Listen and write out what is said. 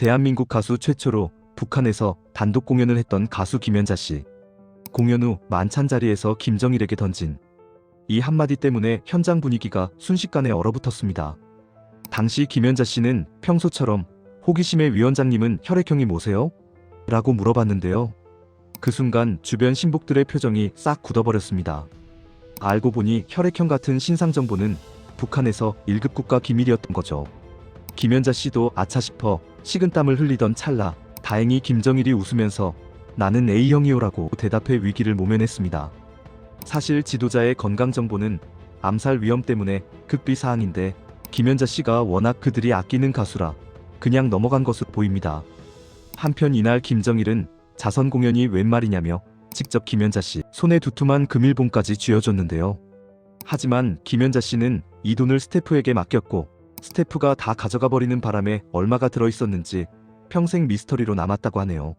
대한민국 가수 최초로 북한에서 단독 공연을 했던 가수 김연자 씨. 공연 후 만찬 자리에서 김정일에게 던진 이 한마디 때문에 현장 분위기가 순식간에 얼어붙었습니다. 당시 김연자 씨는 평소처럼 호기심의 위원장님은 혈액형이 뭐세요? 라고 물어봤는데요. 그 순간 주변 신복들의 표정이 싹 굳어버렸습니다. 알고 보니 혈액형 같은 신상 정보는 북한에서 1급 국가 기밀이었던 거죠. 김연자 씨도 아차 싶어 식은땀을 흘리던 찰나 다행히 김정일이 웃으면서 나는 A형이요라고 대답해 위기를 모면했습니다. 사실 지도자의 건강 정보는 암살 위험 때문에 극비 사항인데 김연자 씨가 워낙 그들이 아끼는 가수라 그냥 넘어간 것으로 보입니다. 한편 이날 김정일은 자선 공연이 웬 말이냐며 직접 김연자 씨 손에 두툼한 금일봉까지 쥐어줬는데요. 하지만 김연자 씨는 이 돈을 스태프에게 맡겼고 스태프가 다 가져가 버리는 바람에 얼마가 들어 있었는지 평생 미스터리로 남았다고 하네요.